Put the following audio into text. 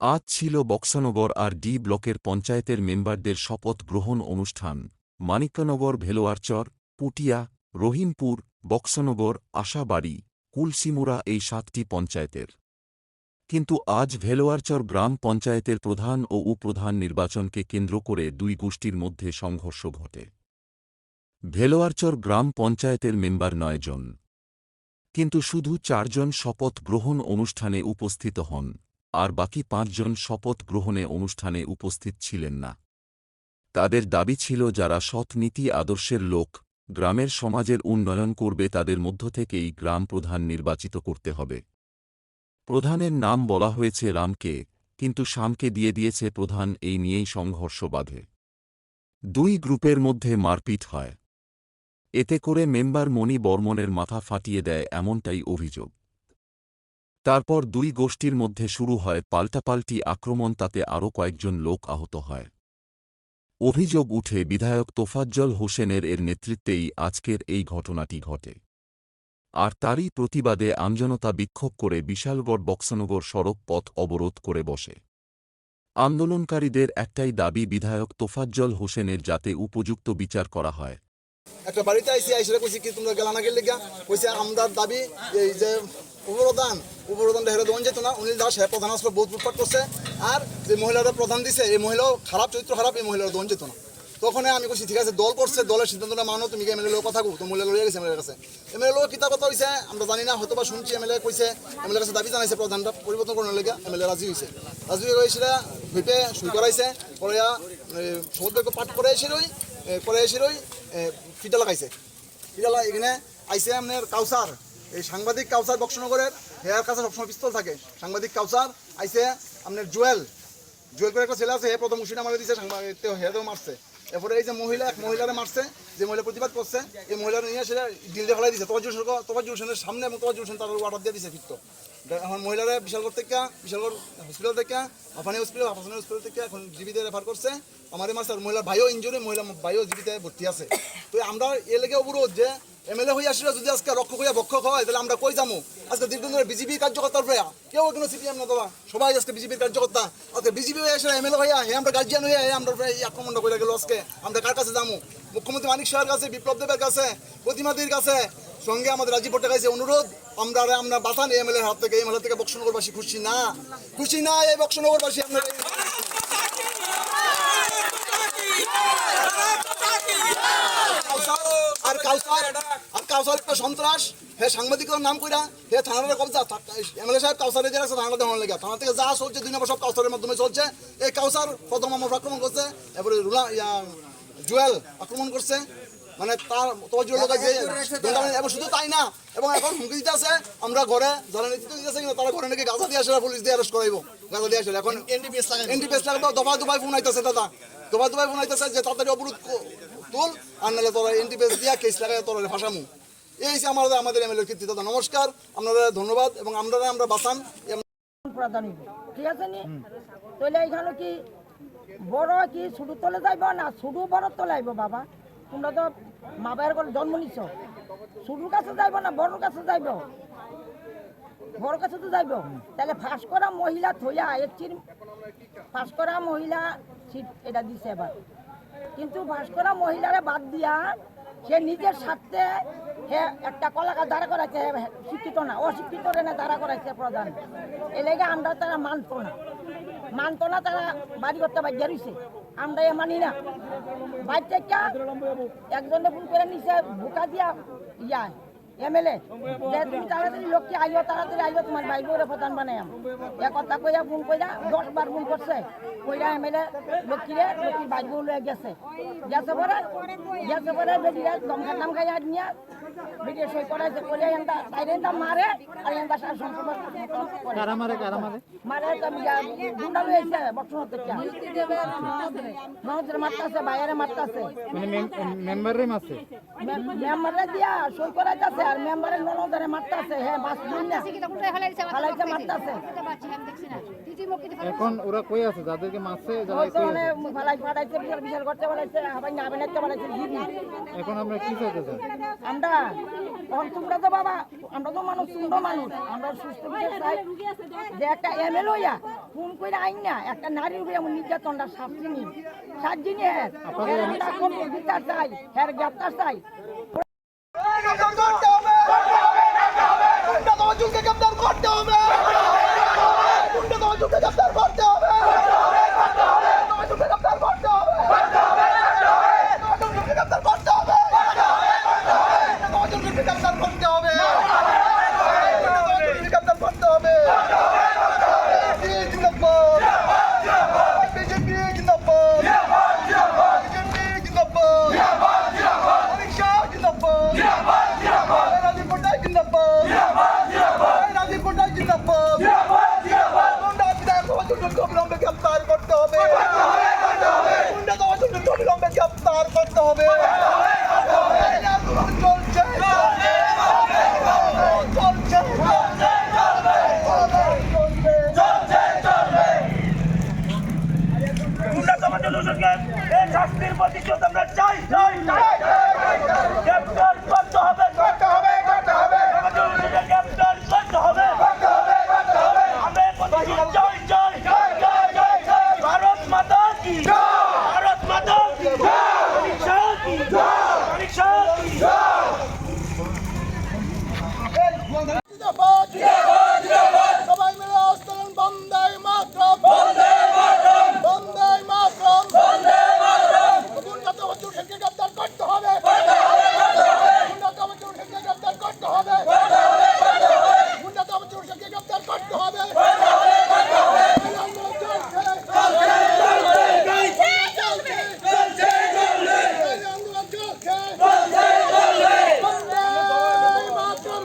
আজ ছিল বক্সানগর আর ডি ব্লকের পঞ্চায়েতের মেম্বারদের শপথ গ্রহণ অনুষ্ঠান। মানিক্যনগর, ভেলোয়ারচর, পুটিয়া, রহিমপুর, বক্সানগর, আশাবাড়ি, কুলসিমুরা এই সাতটি পঞ্চায়েতের। কিন্তু আজ ভেলোয়ারচর গ্রাম পঞ্চায়েতের প্রধান ও উপপ্রধান নির্বাচনকে কেন্দ্র করে দুই গোষ্ঠীর মধ্যে সংঘর্ষ ঘটে। ভেলোয়ারচর গ্রাম পঞ্চায়েতের মেম্বার নয় জন। কিন্তু শুধু চারজন শপথ গ্রহণ অনুষ্ঠানে উপস্থিত হন। আর বাকি পাঁচজন শপথ গ্রহণে অনুষ্ঠানে উপস্থিত ছিলেন না। তাদের দাবি ছিল, যারা সৎ নীতি আদর্শের লোক, গ্রামের সমাজের উন্নয়ন করবে, তাদের মধ্য থেকেই গ্রাম প্রধান নির্বাচিত করতে হবে। প্রধানের নাম বলা হয়েছে রামকে, কিন্তু শামকে দিয়ে দিয়েছে প্রধান, এই নিয়েই সংঘর্ষ বাধে। দুই গ্রুপের মধ্যে মারপিট হয়। এতে করে মেম্বার মণি বর্মনের মাথা ফাটিয়ে দেয়, এমনটাই অভিযোগ। তারপর দুই গোষ্ঠীর মধ্যে শুরু হয় পাল্টাপাল্টি আক্রমণ তাতে আরও কয়েকজন লোক আহত হয়। অভিযোগ উঠে বিধায়ক তোফাজ্জল হোসেনের এর নেতৃত্বেই আজকের এই ঘটনাটি ঘটে। আর তারই প্রতিবাদে আমজনতা বিক্ষোভ করে বিশালগড় বক্সনগর সড়ক পথ অবরোধ করে বসে। আন্দোলনকারীদের একটাই দাবি বিধায়ক তোফাজ্জল হোসেনের যাতে উপযুক্ত বিচার করা হয়। একটা বাড়িতে আইসি আইসে কইছি কি তোমরা গেলা না গেলে গা কইছে আমরা দাবি এই যে উপপ্রধান উপপ্রধান হেরে দোন যেত না, অনিল দাস হ্যাঁ প্রধান আসলে বহুত লুটপাট করছে। আর যে মহিলারা প্রধান দিছে, এই মহিলাও খারাপ, চরিত্র খারাপ, এই মহিলারা দোন যেত না। তখন আমি কইছি, ঠিক আছে, দল করছে, দলের সিদ্ধান্তটা মানো, তুমি কি এমএলএ কথা কো তো মহিলা লইয়া গেছে এমএলএ কাছে। এমএলএ লোক কিতা কথা হইছে, আমরা জানি না হয়তো বা শুনছি এমএলএ কইছে এমএলএ কাছে দাবি জানাইছে প্রধানটা, পরিবর্তন করার লেগে এমএলএ রাজি হইছে। রাজি হয়ে হয়েছিল হইপে সই করাইছে পরে সমুদ্র পাঠ করে এসে রই করে ফিটা লাগাইছে ফিটা এখানে আইসে আপনার কাউসার। এই সাংবাদিক কাউসার বক্সনগরের হেয়ার কাছে সবসময় পিস্তল থাকে। সাংবাদিক কাউসার আইসে আপনার জুয়েল। জুয়েল করে একটা ছেলে আছে, হে প্রথম উশিনা মারে দিছে, সাংবাদিক হেয়াতেও মারছে। এরপরে এই যে মহিলা, এক মহিলারে মারছে, যে মহিলা প্রতিবাদ করছে, এই মহিলা নিয়ে সেটা ডিলে ফেলাই দিছে। তোয়াজুর তোমার হোসেনের সামনে এবং তোমার হোসেন তার অর্ডার দিয়ে দিছে ফিরতো। এখন মহিলারা বিশালগড় থেকে, বিশালগড় হসপিটাল থেকে, আফানি হসপিটাল আফানি হসপিটাল থেকে এখন জীবিতে রেফার করছে। আমাদের মাস্টার মহিলার ভাইও ইঞ্জুরি মহিলা ভাইও জীবিতে ভর্তি আছে। তো আমরা এ লেগে অবরোধ যে এমএলএ হয়ে আসলে, যদি আজকে রক্ষক হইয়া ভক্ষক হয়, তাহলে আমরা কই যাব আজকে দীর্ঘদিন ধরে বিজেপি কার্যকর্তার হইয়া। কেউ কোনো সিপিএম না দেওয়া সবাই আজকে বিজেপির কার্যকর্তা। আজকে বিজেপি হয়ে আসলে এমএলএ হইয়া হে আমরা গার্জিয়ান হইয়া হে আমরা এই আক্রমণটা করে গেল আজকে। আমরা কার কাছে যাব মুখ্যমন্ত্রী মানিক শাহের কাছে, বিপ্লব দেবের কাছে, প্রতিমাদির কাছে। সঙ্গে আমাদের রাজীব ভট্টাচার্য অনুরোধ, আমরা আমরা বাতান এমএলএর হাত থেকে এমএলএ থেকে বক্সনগরবাসী খুশি না। খুশি না এই বক্সনগরবাসী, আমরা আর কাউসার আর কাউসার একটা সন্ত্রাস। হে সাংবাদিকের নাম কইরা হে থানার কবজা এমএলএ সাহেব কাউসারে যে আছে থানাটা দেওয়ার লেগে। থানা থেকে যা চলছে দুই নম্বর সব কাউসারের মাধ্যমে চলছে। এই কাউসার প্রথম আমার আক্রমণ করছে এবারে রুলা জুয়েল আক্রমণ করছে। মানে তার তোমার জুয়েল লোক এবং শুধু তাই না এবং এখন হুমকি দিতে আছে। আমরা ঘরে যারা নেতৃত্ব দিতেছে কিনা তারা ঘরে নাকি গাঁজা দিয়ে আসলে পুলিশ দিয়ে অ্যারেস্ট করাইবো। গাঁজা দিয়ে আসলে এখন এনডিপিএস লাগাবো দফা দুবাই ফোন আইতেছে দাদা। দফা দুবাই ফোন আইতেছে যে তাড়াতাড়ি অবরোধ তুল আর নাহলে তোরা এনটিপিএস দিয়া কেস লাগাই তোরা ফাঁসামু। এই যে আমাদের আমাদের এমএলএ দাদা, নমস্কার। আপনারা ধন্যবাদ এবং আমরা আমরা বাঁচান। এম- প্রধান ঠিক আছে নি? তাহলে এইখানে কি বড় কি শুধু তলে যাইব না শুধু বড় তলাইব বাবা? তোমরা তো মা বাবার করে জন্ম নিছ। শুধুর কাছে যাইব না বড়র কাছে যাইব? বড় কাছে তো যাইব। তাহলে ফাঁস করা মহিলা থইয়া একটির ফাঁস করা মহিলা এটা দিছে এবার। কিন্তু ভাস্করা মহিলারা বাদ দিয়া সে নিজের স্বার্থে একটা কলাকার দাঁড়া করাইছে শিক্ষিত না, অশিক্ষিত রেনে দাঁড়া করাইছে প্রধান। এ লেগে আমরা তারা মানত না। মানত না, তারা বাড়ি করতে বাধ্য রয়েছে আমরা এ মানি না। থেকে একজনে ফোন করে নিছে বোকা দিয়া ইয়া এমএলএ যে তুমি তাড়াতাড়ি লোককে আইও, তাড়াতাড়ি আইও, তোমার ভাই বউরে প্রধান বানাইম এ কথা কইয়া ফোন কইরা দশ বার ফোন করছে। কইরা এমএলএ লক্ষ্মীরে লক্ষ্মীর ভাই বউ লয়ে গেছে। গেছে পরে গেছে পরে বেডিরা দমকা খাইয়া নিয়া বেডিয়ে সই করাইছে তাইরে মারে আর সার সম্পর্ক কারা মারে কারা মারে মারে তো গুন্ডা লইছে থেকে মহদ্রে মারতাছে বাইরে মারতাছে মানে মেম্বারের মেম্বারে দিয়া সই করাইতেছে আর ননদারে মারতাছে হ্যাঁ বাস না ফালাইছে মারতাছে এখন ওরা কই আছে যাদেরকে মারছে যারা কই মানে আছে? ফালাই বিশাল বিশাল করতে আবার না বলাইছে দিবি এখন আমরা কি চাইতে চাই আমরা তখন তোমরা তো বাবা আমরা তো মানুষ সুন্দর মানুষ। আমরা সুস্থ চাই যে একটা এমএল হইয়া ফোন করে আইন না একটা নারীর উপরে আমার নির্যাতনটা শাস্তি নি শাস্তি নিয়ে হ্যাঁ বিচার চাই হ্যাঁ গ্রেপ্তার চাই গ্রেপ্তার করতে হবে গুন্ডা তহজুলকে গ্রেপ্তার করতে হবে গুন্ডা তহজুলকে গ্রেপ্তার করতে হবে তহজুলকে গ্রেপ্তার করতে হবে তহজুলকে গ্রেপ্তার করতে হবে তহজুলকে গ্রেপ্তার করতে হবে তহজুলকে গ্রেপ্তার করতে হবে জিন্দাবাদ বিজেপি জিন্দাবাদ বিজেপি জিন্দাবাদ অমিত শাহ জিন্দাবাদ রাজীব পট্টাই জিন্দাবাদ রাজীব পট্টাই জিন্দাবাদ গুন্ডা বিধায়ক সমাজকে অবিলম্বে গ্রেপ্তার করতে হবে গুন্ডা সমাজকে অবিলম্বে গ্রেপ্তার করতে হবে এই আন্দোলন চলছে চলছে দোষকে এই শাস্তির প্রতিশোধ আমরা চাই। চাই চাই গ্রেপ্তার করতে হবে। করতে হবে করতে হবে। গ্রেপ্তার করতে হবে। করতে হবে করতে হবে। আমরা প্রতিশোধ চাই চাই চাই চাই ভারত মাতা কি ভারত মাতা কি পরীক্ষা কি পরীক্ষা কি সবাই মিলে আন্দোলন বন্দে মাতরম বন্দে মাতরম বন্দে মাতরম বন্দে মাতরম গুন্ডা তো হুজুরকে গ্রেফতার করতে হবে করতে হবে করতে হবে গুন্ডা তো হুজুরকে গ্রেফতার করতে হবে করতে হবে করতে হবে গুন্ডা তো হুজুরকে গ্রেফতার করতে হবে করতে হবে করতে হবে আন্দোলন চলছে চলছে চলছে চলছে চলছে আন্দোলন চলছে চলছে চলছে বন্দে মাতরম